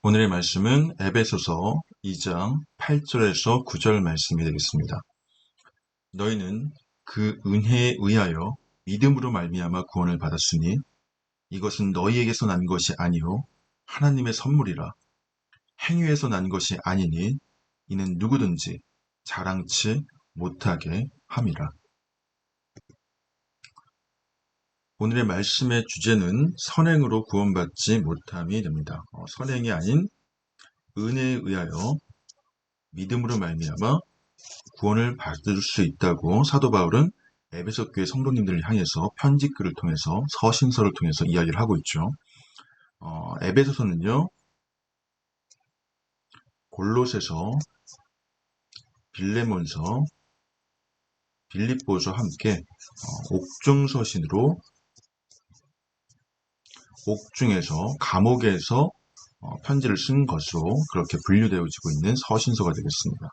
오늘의 말씀은 에베소서 2장 8절에서 9절 말씀이 되겠습니다. 너희는 그 은혜에 의하여 믿음으로 말미암아 구원을 받았으니 이것은 너희에게서 난 것이 아니요 하나님의 선물이라 행위에서 난 것이 아니니 이는 누구든지 자랑치 못하게 함이라. 오늘의 말씀의 주제는 선행으로 구원받지 못함이 됩니다. 어, 선행이 아닌 은혜에 의하여 믿음으로 말미암아 구원을 받을 수 있다고 사도 바울은 에베소 교회 성도님들을 향해서 편지글을 통해서 서신서를 통해서 이야기를 하고 있죠. 어, 에베소서는요. 골로새서, 빌레몬서, 빌립보서 함께 어, 옥중서신으로 옥중에서 감옥에서 어, 편지를 쓴 것으로 그렇게 분류되어지고 있는 서신서가 되겠습니다.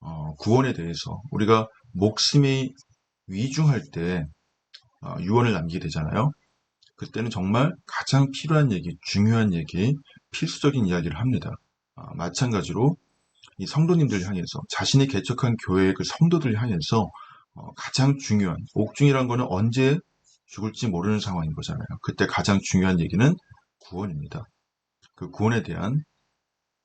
어, 구원에 대해서 우리가 목숨이 위중할 때 어, 유언을 남기게 되잖아요. 그때는 정말 가장 필요한 얘기, 중요한 얘기, 필수적인 이야기를 합니다. 어, 마찬가지로 이 성도님들 향해서 자신이 개척한 교회의 그 성도들 향해서 어, 가장 중요한 옥중이란 거는 언제 죽을지 모르는 상황인 거잖아요. 그때 가장 중요한 얘기는 구원입니다. 그 구원에 대한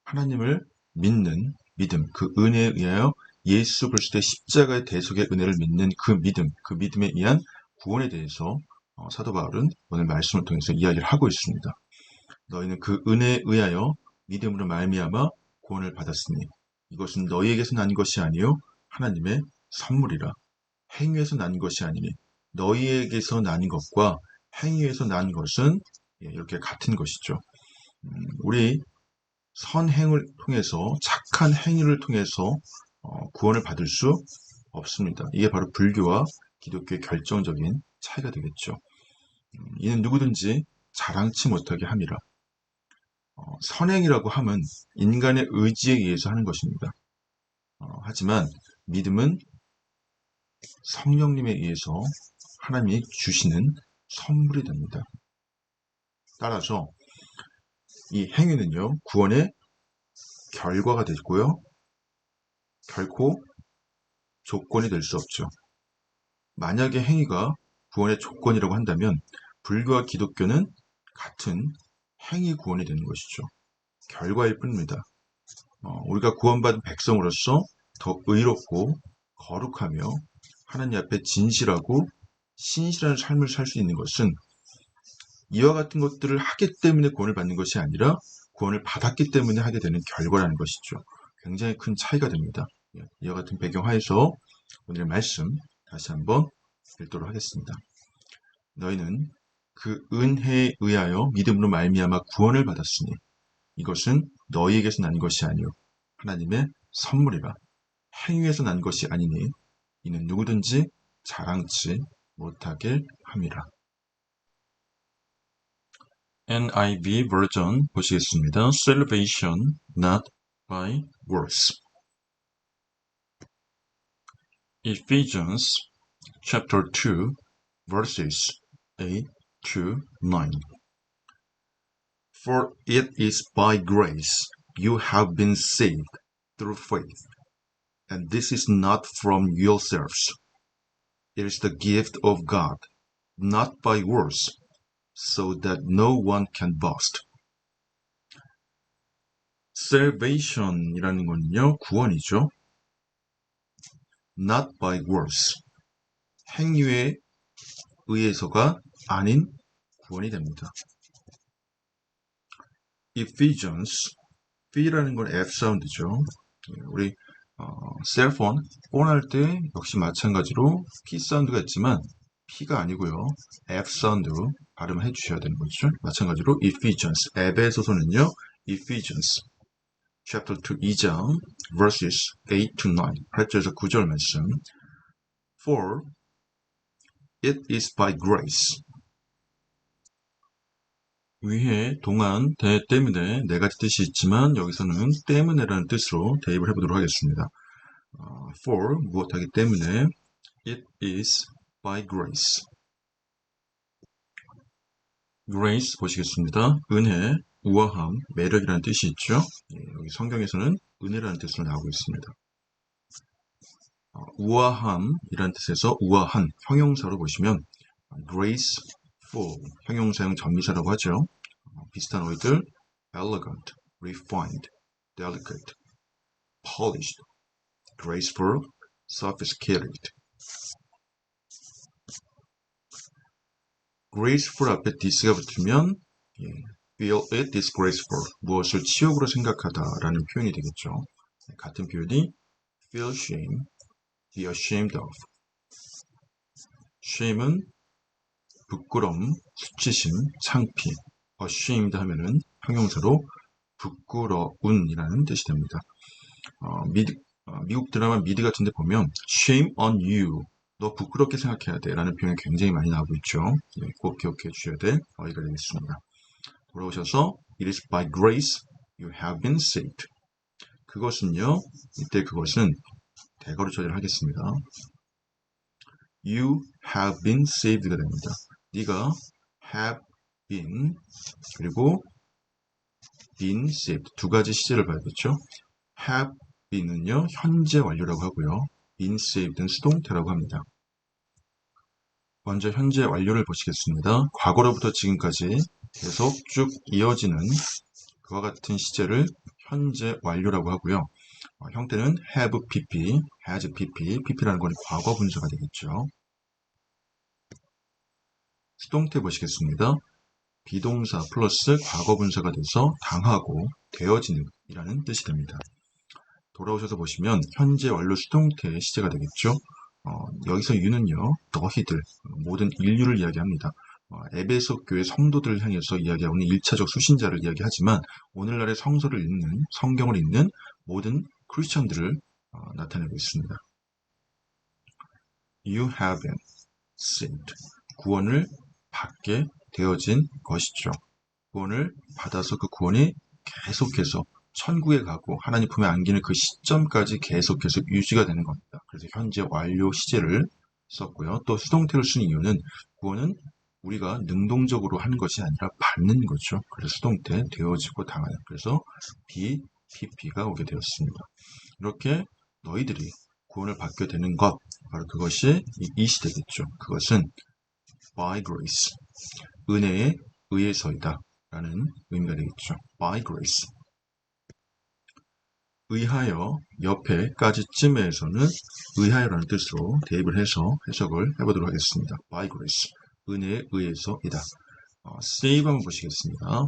하나님을 믿는 믿음, 그 은혜에 의하여 예수 그리스도의 십자가의 대속의 은혜를 믿는 그 믿음, 그 믿음에 의한 구원에 대해서 어, 사도 바울은 오늘 말씀을 통해서 이야기를 하고 있습니다. 너희는 그 은혜에 의하여 믿음으로 말미암아 구원을 받았으니 이것은 너희에게서 난 것이 아니요 하나님의 선물이라 행위에서 난 것이 아니니 너희에게서 난 것과 행위에서 난 것은 예, 이렇게 같은 것이죠. 음, 우리 선행을 통해서 착한 행위를 통해서 어, 구원을 받을 수 없습니다. 이게 바로 불교와 기독교의 결정적인 차이가 되겠죠. 음, 이는 누구든지 자랑치 못하게 함이라. 어, 선행이라고 함은 인간의 의지에 의해서 하는 것입니다. 어, 하지만 믿음은 성령님에 의해서 하나님이 주시는 선물이 됩니다. 따라서 이 행위는요, 구원의 결과가 되고요. 결코 조건이 될 수 없죠. 만약에 행위가 구원의 조건이라고 한다면 불교와 기독교는 같은 행위 구원이 되는 것이죠. 결과일 뿐입니다. 어, 우리가 구원받은 백성으로서 더 의롭고 거룩하며 하나님 앞에 진실하고 신실한 삶을 살 수 있는 것은 이와 같은 것들을 하기 때문에 구원을 받는 것이 아니라 구원을 받았기 때문에 하게 되는 결과라는 것이죠. 굉장히 큰 차이가 됩니다. 예, 이와 같은 배경 하에서 오늘의 말씀 다시 한번 읽도록 하겠습니다. 너희는 그 은혜에 의하여 믿음으로 말미암아 구원을 받았으니 이것은 너희에게서 난 것이 아니요 하나님의 선물이라 행위에서 난 것이 아니니 이는 누구든지 자랑치 못하길 함이라. NIV 버전 보시겠습니다. Salvation not by works. Ephesians chapter 2 verses 8 to 9. For it is by grace you have been saved through faith, and this is not from yourselves. It is the gift of God, not by works, so that no one can boast. salvation이라는 건요, 구원이죠. not by works. 행위에 의해서가 아닌 구원이 됩니다. Ephesians, B라는 건 F 사운드죠. 우리 어, 셀폰 온할 때 역시 마찬가지로 P 사운드가 있지만 P가 아니고요. F 사운드로 발음을 해주셔야 되는 거죠. 마찬가지로 Ephesians, 에베소서는요. Ephesians chapter 2 2장 verses 8 to 9 8절에서 9절 말씀 For it is by grace 위에 동안 대 때문에 네 가지 뜻이 있지만 여기서는 때문에라는 뜻으로 대입을 해보도록 하겠습니다. Uh, for 무엇하기 때문에 it is by grace. grace 보시겠습니다. 은혜, 우아함, 매력이라는 뜻이 있죠. 예, 여기 성경에서는 은혜라는 뜻으로 나오고 있습니다. 어, 우아함이라는 뜻에서 우아한 형용사로 보시면 graceful 형용사형 전미사라고 하죠. 어, 비슷한 어휘들 elegant, refined, delicate, polished, graceful, sophisticated. graceful 앞에 this가 붙으면 예, feel it disgraceful 무엇을 치욕으로 생각하다 라는 표현이 되겠죠. 같은 표현이 feel shame, be ashamed of. shame은 부끄럼, 수치심, 창피. ashamed 하면은 형용사로 부끄러운이라는 뜻이 됩니다. 어, 미드, 어, 미국 드라마 미드 같은 데 보면 shame on you 너 부끄럽게 생각해야 돼 라는 표현이 굉장히 많이 나오고 있죠. 예, 꼭 기억해 주셔야 될 어휘가 되겠습니다. 돌아오셔서 It is by grace you have been saved. 그것은요. 이때 그것은 대거로 처리를 하겠습니다. You have been saved가 됩니다. 네가 have been 그리고 been saved 두 가지 시제를 봐야겠죠. have been은요 현재 완료라고 하고요. been saved는 수동태라고 합니다. 먼저 현재 완료를 보시겠습니다. 과거로부터 지금까지 계속 쭉 이어지는 그와 같은 시제를 현재 완료라고 하고요. 어, 형태는 have pp, has pp, pp라는 건 과거 분사가 되겠죠. 수동태 보시겠습니다. 비동사 플러스 과거 분사가 돼서 당하고 되어지는 이라는 뜻이 됩니다. 돌아오셔서 보시면 현재 완료 수동태의 시제가 되겠죠. 어, 여기서 유는요, 너희들, 모든 인류를 이야기합니다. 어, 에베소 교회 성도들을 향해서 이야기하고 있는 1차적 수신자를 이야기하지만 오늘날의 성서를 읽는, 성경을 읽는 모든 크리스천들을 어, 나타내고 있습니다. You have been saved. 구원을 받게 되어진 것이죠. 구원을 받아서 그 구원이 계속해서 천국에 가고 하나님 품에 안기는 그 시점까지 계속해서 유지가 되는 겁니다. 그래서 현재 완료 시제를 썼고요. 또 수동태를 쓴 이유는 구원은 우리가 능동적으로 하는 것이 아니라 받는 거죠. 그래서 수동태 되어지고 당하는. 그래서 B, PP가 오게 되었습니다. 이렇게 너희들이 구원을 받게 되는 것, 바로 그것이 이 시되겠죠. 그것은 by grace, 은혜에 의해서이다. 라는 의미가 되겠죠. by grace. 의하여 옆에까지쯤에서는 의하여라는 뜻으로 대입을 해서 해석을 해보도록 하겠습니다. by grace. 은혜에 의해서이다. 어, save 한번 보시겠습니다.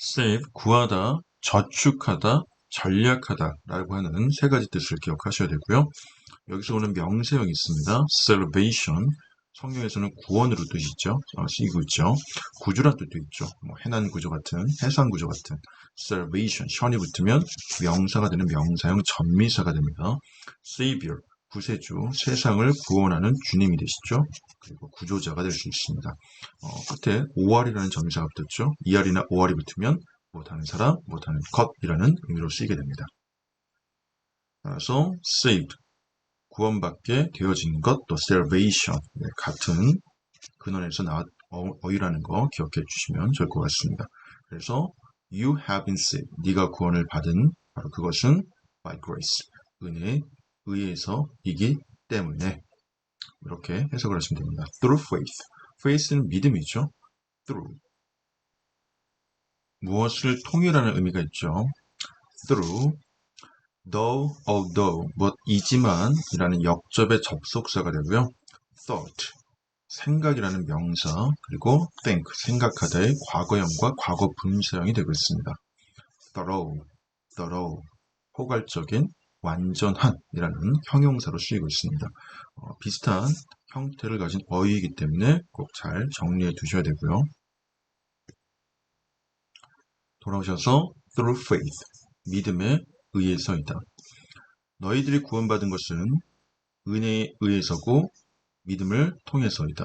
save, 구하다, 저축하다, 전략하다 라고 하는 세 가지 뜻을 기억하셔야 되고요. 여기서 오는 명사형이 있습니다. salvation, 성경에서는 구원으로 뜻이죠. 어, 쓰이고 있죠. 구조란 뜻도 있죠. 뭐 해난 구조 같은, 해상 구조 같은 salvation, 션이 붙으면 명사가 되는 명사형 전미사가 됩니다. savior, 구세주, 세상을 구원하는 주님이 되시죠. 그리고 구조자가 될 수 있습니다. 어, 끝에 오알이라는 전미사가 붙었죠. 이알이나 오알이 붙으면 못하는 사람, 못하는 것이라는 의미로 쓰이게 됩니다. 따라서 saved, 구원받게 되어진 것, 또 salvation, 네, 같은 근원에서 나왔 어휘라는 거 기억해 주시면 좋을 것 같습니다. 그래서 you have been saved, 네가 구원을 받은 바로 그것은 by grace, 은혜에 의해서이기 때문에 이렇게 해석을 하시면 됩니다. through faith, faith는 믿음이죠. through 무엇을 통일하는 의미가 있죠. through though, although, 뭐이지만 이라는 역접의 접속사가 되고요. thought, 생각이라는 명사, 그리고 think, 생각하다의 과거형과 과거 분사형이 되고 있습니다. thorough, thorough, 포괄적인, 완전한 이라는 형용사로 쓰이고 있습니다. 어, 비슷한 형태를 가진 어휘이기 때문에 꼭 잘 정리해 두셔야 되고요. 돌아오셔서 through faith, 믿음에 의해서이다. 너희들이 구원받은 것은 은혜에 의해서고 믿음을 통해서이다.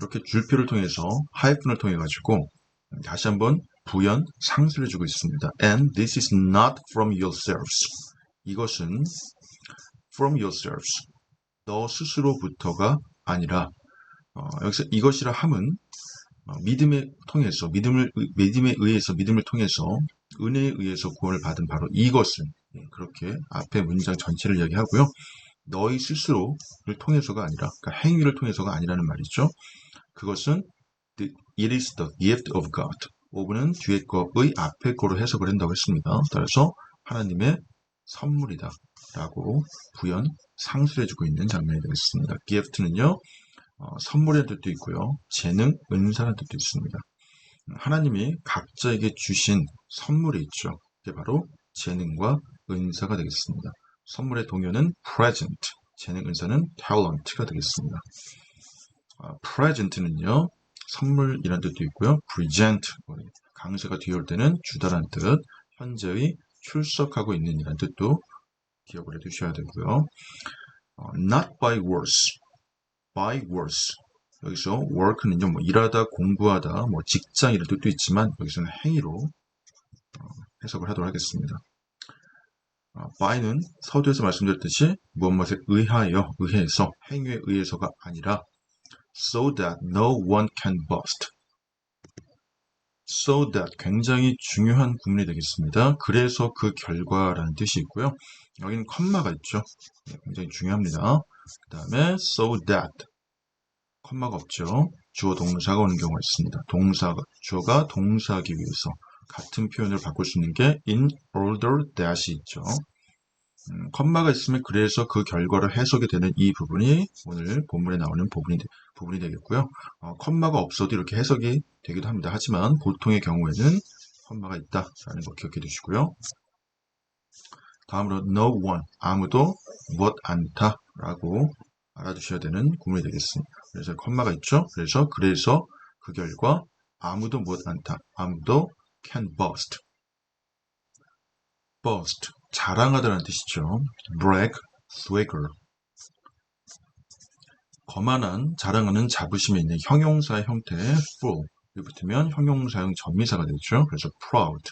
이렇게 줄표를 통해서 하이픈을 통해 가지고 다시 한번 부연 상수를 주고 있습니다. And this is not from yourselves. 이것은 from yourselves. 너 스스로부터가 아니라 어, 여기서 이것이라 함은 어, 믿음에 통해서 믿음을 의- 믿음에 의해서 믿음을 통해서 은혜에 의해서 구원을 받은 바로 이것은 예, 그렇게 앞에 문장 전체를 이야기하고요. 너희 스스로를 통해서가 아니라 그러니까 행위를 통해서가 아니라는 말이죠. 그것은 the, it is the gift of God. 오브는 뒤에 거의 앞에 거로 해석을 한다고 했습니다. 따라서 하나님의 선물이다 라고 부연 상술해주고 있는 장면이 되겠습니다. gift는요 어, 선물의 뜻도 있고요. 재능, 은사라는 뜻도 있습니다. 하나님이 각자에게 주신 선물이 있죠. 그게 바로 재능과 은사가 되겠습니다. 선물의 동요는 present, 재능, 은사는 talent가 되겠습니다. 아, present는요, 선물이라는 뜻도 있고요. present, 강세가 뒤에 올 때는 주다라는 뜻, 현재의 출석하고 있는 이라는 뜻도 기억을 해 두셔야 되고요. 어, not by words, by words. 여기서 work는요, 뭐 일하다, 공부하다, 뭐 직장 이런 뜻도 있지만 여기서는 행위로 어, 해석을 하도록 하겠습니다. 어, by는 서두에서 말씀드렸듯이 무엇 무엇에 의하여, 의해서, 행위에 의해서가 아니라 so that no one can boast. so that 굉장히 중요한 구문이 되겠습니다. 그래서 그 결과라는 뜻이 있고요. 여기는 컴마가 있죠. 네, 굉장히 중요합니다. 그 다음에 so that 컴마가 없죠. 주어 동사가 오는 경우가 있습니다. 동사가 주어가 동사하기 위해서 같은 표현을 바꿀 수 있는 게 in order that이 있죠. 음, 컴마가 있으면 그래서 그 결과로 해석이 되는 이 부분이 오늘 본문에 나오는 부분이, 되- 부분이 되겠고요. 어, 컴마가 없어도 이렇게 해석이 되기도 합니다. 하지만 보통의 경우에는 컴마가 있다라는 거 기억해 두시고요. 다음으로 no one 아무도 무엇 않다라고 알아두셔야 되는 구문이 되겠습니다. 그래서 컴마가 있죠. 그래서 그래서 그 결과 아무도 무엇 않다. 아무도 can boast. boast 자랑하다라는 뜻이죠. brag, swagger. 거만한, 자랑하는 자부심이 있는 형용사의 형태의 full. 이 붙으면 형용사형 전미사가 되죠. 그래서 proud,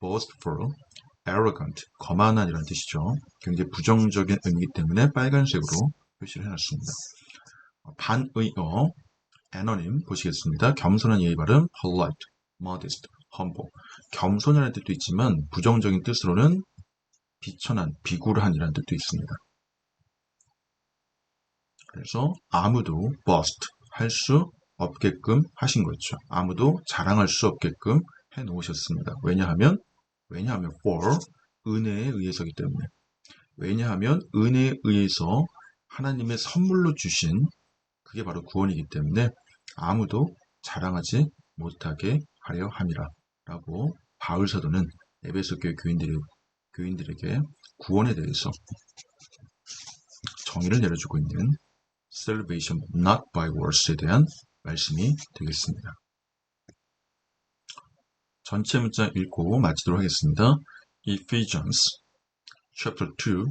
boastful, arrogant, 거만한이라는 뜻이죠. 굉장히 부정적인 의미이기 때문에 빨간색으로 표시를 해놨습니다. 어, 반의어, 애너님 보시겠습니다. 겸손한 예의 발음, polite, modest, humble. 겸손이라는 뜻도 있지만 부정적인 뜻으로는 비천한, 비굴한이라는 뜻도 있습니다. 그래서 아무도 boast 할 수 없게끔 하신 거죠. 아무도 자랑할 수 없게끔 해 놓으셨습니다. 왜냐하면 왜냐하면 for 은혜에 의해서기 때문에 왜냐하면 은혜에 의해서 하나님의 선물로 주신 그게 바로 구원이기 때문에 아무도 자랑하지 못하게 하려 함이라 라고 바울 사도는 에베소 교회 교인들이, 교인들에게 구원에 대해서 정의를 내려주고 있는 salvation not by words에 대한 말씀이 되겠습니다. 전체 문장 읽고 마치도록 하겠습니다. Ephesians chapter 2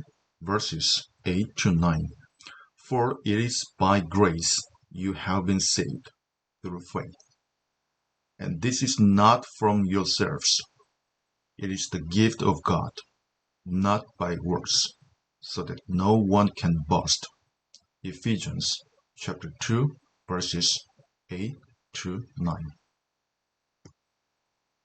verses 8 to 9 For it is by grace you have been saved through faith. And this is not from yourselves. It is the gift of God, not by works, so that no one can boast. Ephesians chapter 2 verses 8 to 9.